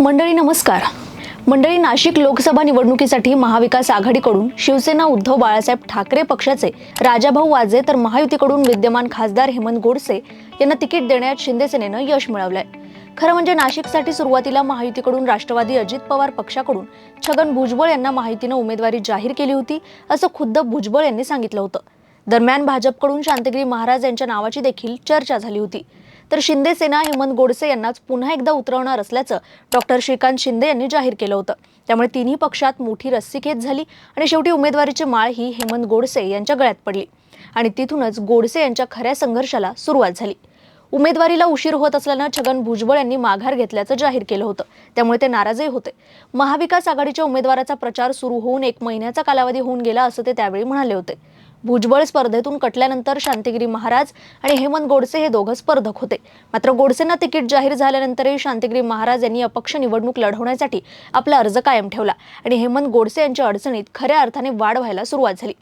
मंडळी नमस्कार. मंडळी नाशिक लोकसभा निवडणुकीसाठी महाविकास आघाडीकडून शिवसेना उद्धव बाळासाहेब ठाकरे पक्षाचे राजाभाऊ वाजे तर महायुतीकडून विद्यमान खासदार हेमंत गोडसे यांना तिकीट देण्यात शिंदेसेनेनं यश मिळवलंय. खरं म्हणजे नाशिकसाठी सुरुवातीला महायुतीकडून राष्ट्रवादी अजित पवार पक्षाकडून छगन भुजबळ यांना महायुतीनं उमेदवारी जाहीर केली होती असं खुद्द भुजबळ यांनी सांगितलं होतं. दरम्यान भाजपकडून शांतगिरी महाराज यांच्या नावाची देखील चर्चा झाली होती. तर शिंदे सेना हेमंत गोडसे यांनाच पुन्हा एकदा उतरवणार असल्याचं डॉक्टर श्रीकांत शिंदे यांनी जाहीर केलं होतं. त्यामुळे तिन्ही पक्षात मोठी रस्सीखेच झाली आणि शेवटी उमेदवारीची माळ ही हेमंत गोडसे यांच्या गळ्यात पडली. आणि तिथूनच गोडसे यांच्या खऱ्या संघर्षाला सुरुवात झाली. उमेदवारीला उशीर होत असल्यानं छगन भुजबळ यांनी माघार घेतल्याचं जाहीर केलं होतं. त्यामुळे ते नाराजही होते. महाविकास आघाडीच्या उमेदवाराचा प्रचार सुरू होऊन एक महिन्याचा कालावधी होऊन गेला असं ते त्यावेळी म्हणाले होते. भुजबळ स्पर्धेतून कटल्यानंतर शांतिगिरी महाराज आणि हेमंत गोडसे हे दोघं स्पर्धक होते. मात्र गोडसेंना तिकीट जाहीर झाल्यानंतरही शांतिगिरी महाराज यांनी अपक्ष निवडणूक लढवण्यासाठी आपला अर्ज कायम ठेवला आणि हेमंत गोडसे यांच्या अडचणीत खऱ्या अर्थाने वाढ व्हायला सुरुवात झाली.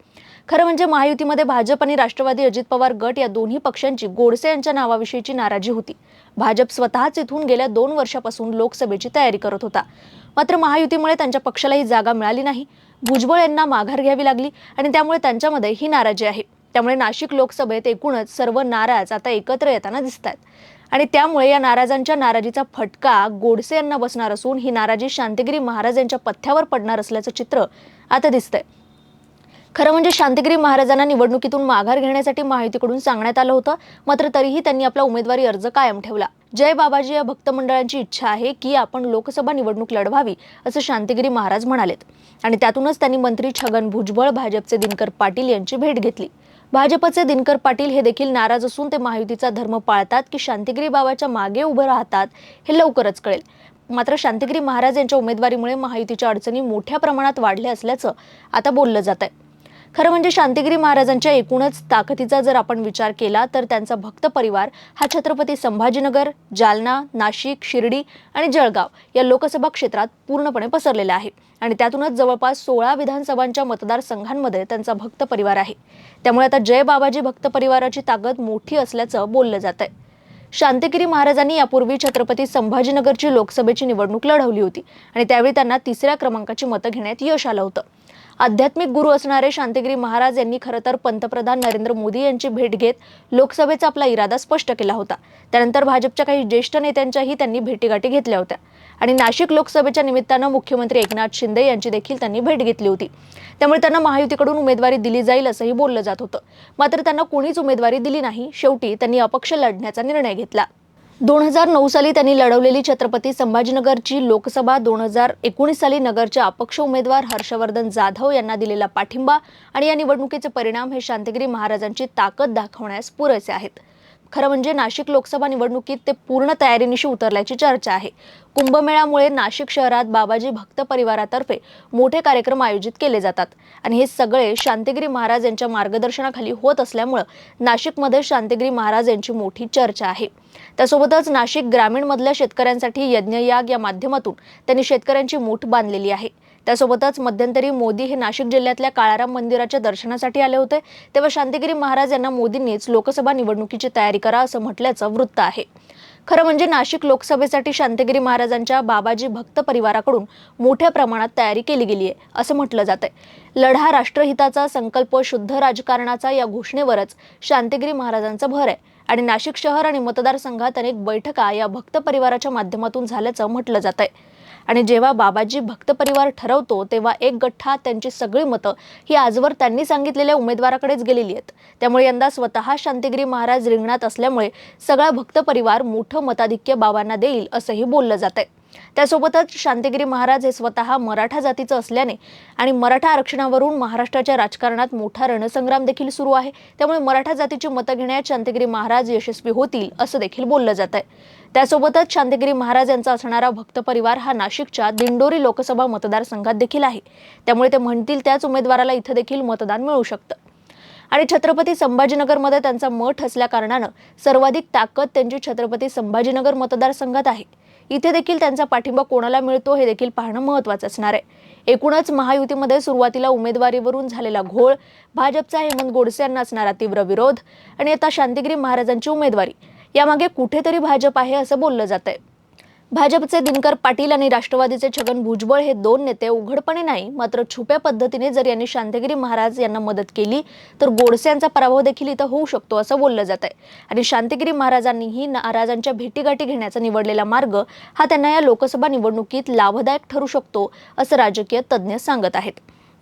खरं म्हणजे महायुतीमध्ये भाजप आणि राष्ट्रवादी अजित पवार गट या दोन्ही पक्षांची गोडसे यांच्या नावाविषयीची नाराजी होती. भाजप स्वतःच इथून गेल्या दोन वर्षापासून लोकसभेची तयारी करत होता. मात्र महायुतीमुळे त्यांच्या पक्षालाही जागा मिळाली नाही. भुजबळ यांना माघार घ्यावी लागली आणि त्यामुळे त्यांच्यामध्ये ही नाराजी आहे. त्यामुळे नाशिक लोकसभेत एकूणच सर्व नाराज आता एकत्र येताना दिसत आहेत आणि त्यामुळे या नाराजांच्या नाराजीचा फटका गोडसे यांना बसणार असून ही नाराजी शांतिगिरी महाराज यांच्या पथ्यावर पडणार असल्याचं चित्र आता दिसतंय. खरं म्हणजे शांतिगिरी महाराजांना निवडणुकीतून माघार घेण्यासाठी माहितीकडून सांगण्यात आलं होतं मात्र तरीही त्यांनी आपला उमेदवारी अर्ज कायम ठेवला. जय बाबाजी या भक्त मंडळांची इच्छा आहे की आपण लोकसभा निवडणूक लढवावी असं शांतिगिरी महाराज म्हणालेत. आणि त्यातूनच त्यांनी मंत्री छगन भुजबळ भाजपचे दिनकर पाटील यांची भेट घेतली. भाजपचे दिनकर पाटील हे देखील नाराज असून ते महायुतीचा धर्म पाळतात की शांतिगिरी बाबाच्या मागे उभं राहतात हे लवकरच कळेल. मात्र शांतिगिरी महाराज यांच्या उमेदवारीमुळे महायुतीच्या अडचणी मोठ्या प्रमाणात वाढल्या असल्याचं आता बोललं जात आहे खरं म्हणजे शांतिगिरी महाराजांच्या एकूणच ताकदीचा जर आपण विचार केला तर त्यांचा भक्त परिवार हा छत्रपती संभाजीनगर जालना नाशिक शिर्डी आणि जळगाव या लोकसभा क्षेत्रात पूर्णपणे पसरलेला आहे. आणि त्यातूनच जवळपास सोळा विधानसभांच्या मतदारसंघांमध्ये त्यांचा भक्त परिवार आहे. त्यामुळे आता जय बाबाजी भक्त परिवाराची ताकद मोठी असल्याचं बोललं जात आहे शांतिगिरी महाराजांनी यापूर्वी छत्रपती संभाजीनगरची लोकसभेची निवडणूक लढवली होती आणि त्यावेळी त्यांना तिसऱ्या क्रमांकाची मतं घेण्यात यश आलं होतं. आध्यात्मिक गुरु असणारे शांतिगिरी महाराज यांनी खरं तर पंतप्रधान नरेंद्र मोदी यांची भेट घेत लोकसभेचा आपला इरादा स्पष्ट केला होता. त्यानंतर भाजपच्या काही ज्येष्ठ नेत्यांच्याही त्यांनी भेटीगाठी घेतल्या होत्या. आणि नाशिक लोकसभेच्या निमित्तानं मुख्यमंत्री एकनाथ शिंदे यांची देखील त्यांनी भेट घेतली होती. त्यामुळे त्यांना महायुतीकडून उमेदवारी दिली जाईल असंही बोललं जात होतं. मात्र त्यांना कोणीच उमेदवारी दिली नाही. शेवटी त्यांनी अपक्ष लढण्याचा निर्णय घेतला. दोन हजार नऊ साली त्यांनी लढवलेली छत्रपती संभाजीनगरची लोकसभा दोन हजार एकोणीस साली नगरचे अपक्ष उमेदवार हर्षवर्धन जाधव यांना दिलेला पाठिंबा आणि या निवडणुकीचे परिणाम हे शांतिगिरी महाराजांची ताकद दाखवण्यास पुरेसे आहेत. खरं म्हणजे नाशिक लोकसभा निवडणुकीत ते पूर्ण तयारीनिशी उतरल्याची चर्चा आहे. कुंभमेळ्यामुळे नाशिक शहरात बाबाजी भक्त परिवारातर्फे मोठे कार्यक्रम आयोजित केले जातात. आणि हे सगळे शांतिगिरी महाराज यांच्या मार्गदर्शनाखाली होत असल्यामुळं नाशिकमध्ये शांतिगिरी महाराज यांची मोठी चर्चा आहे. त्यासोबतच नाशिक ग्रामीणमधल्या शेतकऱ्यांसाठी यज्ञयाग या माध्यमातून त्यांनी शेतकऱ्यांची मूठ बांधलेली आहे. त्यासोबतच मध्यंतरी मोदी हे नाशिक जिल्ह्यातल्या काळाराम मंदिराच्या दर्शनासाठी आले होते. तेव्हा शांतिगिरी महाराज यांना मोदींनीच लोकसभा निवडणुकीची तयारी करा असं म्हटल्याचं वृत्त आहे. खरं म्हणजे नाशिक लोकसभेसाठी शांतिगिरी महाराजांच्या बाबाजी भक्त परिवाराकडून मोठ्या प्रमाणात तयारी केली गेली आहे असं म्हटलं जात आहे. लढा राष्ट्रहिताचा संकल्प शुद्ध राजकारणाचा या घोषणेवरच शांतिगिरी महाराजांचा भर आहे आणि नाशिक शहर आणि मतदारसंघात अनेक बैठका या भक्त परिवाराच्या माध्यमातून झाल्याचं म्हटलं जात आहे. आणि जेव्हा बाबाजी भक्त परिवार ठरवतो तेव्हा एक गठ्ठा त्यांची सगळी मतं ही आजवर त्यांनी सांगितलेल्या उमेदवाराकडेच गेलेली आहेत. त्यामुळे यंदा स्वतः शांतिगिरी महाराज रिंगणात असल्यामुळे सगळा भक्त परिवार मोठं मताधिक्य बाबांना देईल असंही बोललं जात आहे त्यासोबतच शांतिगिरी महाराज हे स्वतः मराठा जातीचं असल्याने आणि मराठा आरक्षणावरून महाराष्ट्राच्या राजकारणात मोठा रणसंग्राम देखील सुरू आहे. त्यामुळे मराठा जातीची मतं घेण्यात शांतिगिरी महाराज यशस्वी होतील असं देखील बोललं जात आहे. त्यासोबतच शांतिगिरी महाराज यांचा असणारा भक्त परिवार हा नाशिकच्या दिंडोरी लोकसभा मतदारसंघात देखील आहे. त्यामुळे ते म्हणतील त्याच उमेदवाराला इथं देखील मतदान मिळू शकतं. आणि छत्रपती संभाजीनगरमध्ये त्यांचा मठ असल्या कारणानं सर्वाधिक ताकद त्यांची छत्रपती संभाजीनगर मतदारसंघात आहे. इथे देखील त्यांचा पाठिंबा कोणाला मिळतो हे देखील पाहणं महत्त्वाचं असणार आहे. एकूणच महायुतीमध्ये सुरुवातीला उमेदवारीवरून झालेला घोळ भाजपचा हेमंत गोडसे यांना असणारा तीव्र विरोध आणि आता शांतिगिरी महाराजांची उमेदवारी. यामागे कुठेतरी भाजप आहे असं बोललं जात आहे भाजपचे दिनकर पाटील आणि राष्ट्रवादीचे छगन भुजबळ हे दोन नेते उघडपणे नाही मात्र छुप्या पद्धतीने जर यांनी शांतगिरी महाराज यांना मदत केली तर गोडसे यांचा पराभव देखील इथं होऊ शकतो असं बोललं जात आहे आणि शांतिगिरी महाराजांनीही महाराजांच्या भेटीगाठी घेण्याचा निवडलेला मार्ग हा त्यांना या लोकसभा निवडणुकीत लाभदायक ठरू शकतो असं राजकीय तज्ज्ञ सांगत आहेत.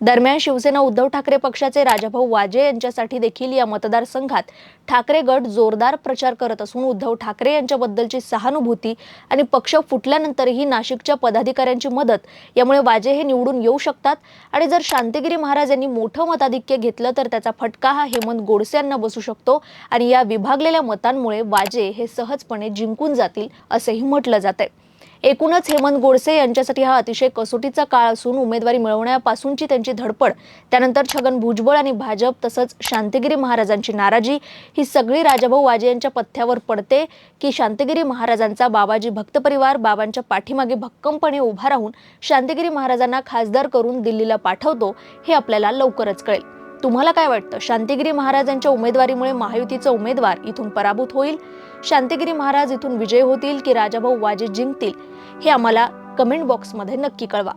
दरम्यान शिवसेना उद्धव ठाकरे पक्षाचे राजाभाऊ वाजे यांच्यासाठी देखील या मतदारसंघात ठाकरे गट जोरदार प्रचार करत असून उद्धव ठाकरे यांच्याबद्दलची सहानुभूती आणि पक्ष फुटल्यानंतरही नाशिकच्या पदाधिकाऱ्यांची मदत यामुळे वाजे हे निवडून येऊ शकतात. आणि जर शांतिगिरी महाराज यांनी मोठं मताधिक्य घेतलं तर त्याचा फटका हा हेमंत गोडसे यांना बसू शकतो. आणि या विभागलेल्या मतांमुळे वाजे हे सहजपणे जिंकून जातील असंही म्हटलं जात आहे एकूणच हेमंत गोडसे यांच्यासाठी हा अतिशय कसोटीचा काळ असून उमेदवारी मिळवण्यापासूनची त्यांची धडपड त्यानंतर छगन भुजबळ आणि भाजप तसंच शांतिगिरी महाराजांची नाराजी ही सगळी राजाभाऊ वाजे यांच्या पथ्यावर पडते की शांतिगिरी महाराजांचा बाबाजी भक्त परिवार बाबांच्या पाठीमागे भक्कमपणे उभा राहून शांतिगिरी महाराजांना खासदार करून दिल्लीला पाठवतो हे आपल्याला लवकरच कळेल. तुम्हाला काय वाटतं? शांतिगिरी महाराजांच्या उमेदवारीमुळे महायुतीचा उमेदवार इथून पराभूत होईल? शांतिगिरी महाराज इथून विजय होतील की राजाभाऊ वाजे जिंकतील? हे आम्हाला कमेंट बॉक्समध्ये नक्की कळवा.